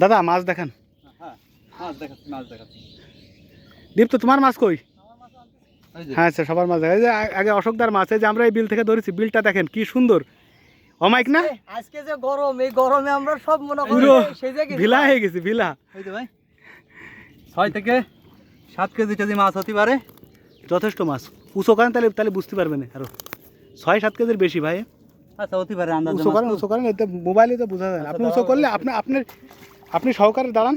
দাদা মাছ দেখান। হ্যাঁ দীপ তো তোমার মাছ কই? হ্যাঁ স্যার সবার মাছ দেখা। এই যে আগে অশোকদার মাছ এই যে আমরা এই বিল থেকে ধরেছি বিলটা দেখেন কি সুন্দর। অমাইক না? আজকে যে গরম এই গরমে আমরা সব মনে করি সেই যে গেছি। ভিলা হয়ে গেছে ভিলা। ভাই ছয় থেকে সাত কেজি কেজি মাছ হতে পারে। যথেষ্ট মাছ। উঁচু করেন তাহলে তাহলে বুঝতে পারবেন আরও। ছয় সাত কেজির বেশি ভাই। আচ্ছা হতে পারে আন্দাজ উঁচু করেন উঁচু করেন এতে মোবাইলে তো বোঝা যায় না। আপনি উঁচু করলে আপনি আপনার আপনি সহকারে দাঁড়ান।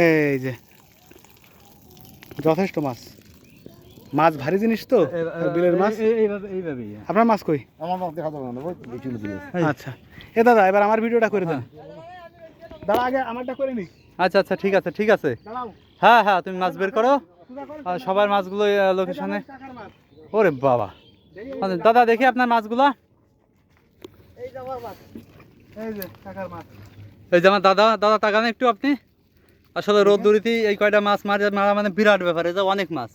এই যে। যথেষ্ট মাছ। মাছ ভারী জিনিস তো বিলের মাছ। হ্যাঁ। আপনার মাছ কই? আমার মাছ দেখা যাবে না ওই চলে দিবে এই। আচ্ছা। এ দাদা এবার আমার ভিডিওটা করে দেন। দাদা আগে আমারটা করে নি আচ্ছা আচ্ছা ঠিক আছে ঠিক আছে। হ্যাঁ হ্যাঁ তুমি মাছ বের করো। আর সবার মাছগুলো লোকেশনে। ওরে বাবা। আচ্ছা, দাদা দেখি আপনার মাছগুলো। এই যে আমার দাদা দাদা তাকান একটু আপনি। আসলে রোদ দূরিতে এই কয়টা মাছ মারা মারা মানে বিরাট ব্যাপার এটা অনেক মাছ।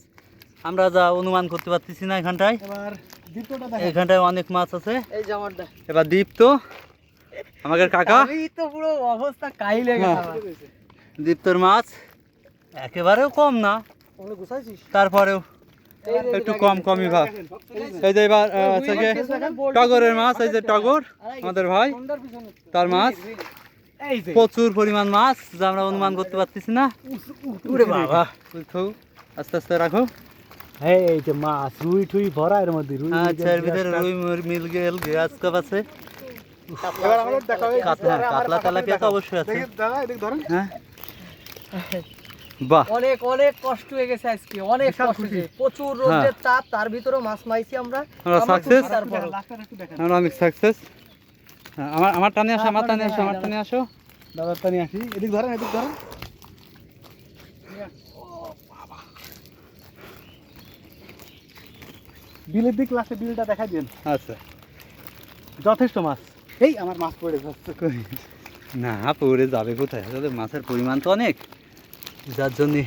আমরা যা অনুমান করতে পারতেছি না এখানটায়। এখানটায় অনেক মাছ আছে। এবার দ্বীপ তো। আমাদের কাকা। পুরো অবস্থা কাই লেগে হ্যাঁ। দীপ্তর মাছ। একেবারেও কম না। তারপরেও একটু কম কমই ভাব এই যে এবার হচ্ছে টগরের মাছ এই যে টগর আমাদের ভাই তার মাছ প্রচুর পরিমাণ মাছ যা আমরা অনুমান করতে পারতেছি না বাবা আস্তে আস্তে রাখো এই যে মাছ রুই টুই ভরা এর মধ্যে রুই আচ্ছা এর ভিতরে রুই মিল গেল গ্যাস কাপ আছে কাতলা কাতলা তেলাপিয়া তো অবশ্যই আছে দাদা এদিক ধরেন হ্যাঁ বাহ। অনেক অনেক কষ্ট হয়ে গেছে আজকে অনেক কষ্ট প্রচুর রোদের চাপ তার ভিতরে মাছ মাইছি আমরা। সাকসেস আমরা অনেক সাকসেস আমার আমার টানে আসো আমার টানে আসো আমার টানে আসো। দাদারটা নিয়ে আসি। এদিক ধরেন এদিক ধরেন। বিলের দিক লাস্টে বিলটা দেখাই দিন। আচ্ছা। যথেষ্ট মাছ। এই আমার মাছ পড়ে যাচ্ছে না পড়ে যাবে কোথায়? মাছের পরিমাণ তো অনেক। যার জন্যে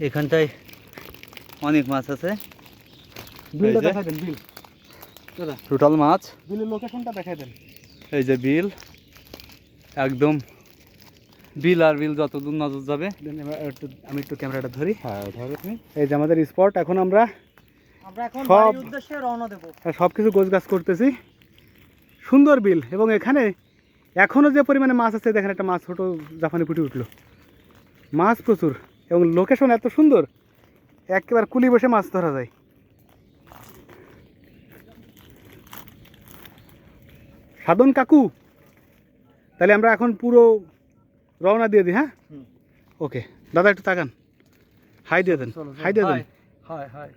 এখানটায় অনেক মাছ আছে। বিলটা এই যে। দেখাই দেন বিল। দাদা টোটাল মাছ। বিলের লোকেশনটা দেখাই দেন। এই যে বিল। একদম বিল আর বিল যত দূর নজর যাবে। আমি একটু ক্যামেরাটা ধরি। হ্যাঁ ধরো তুমি। এই যে আমাদের স্পট এখন আমরা আমরা এখন সব- বাড়ির উদ্দেশ্যে রওনা দেবো। সব কিছু গোছগাছ করতেছি। সুন্দর বিল। এবং এখানে এখনও যে পরিমাণে মাছ আছে দেখেন একটা মাছ ছোটো জাপানি ফুটে উঠল। মাছ প্রচুর এবং লোকেশন এত সুন্দর একেবারে কুলি বসে মাছ ধরা যায়। সাধন কাকু তাহলে আমরা এখন পুরো রওনা দিয়ে দিই হ্যাঁ? ওকে দাদা একটু তাকান। হাই দিয়ে দেন হাই দিয়ে দেন। High high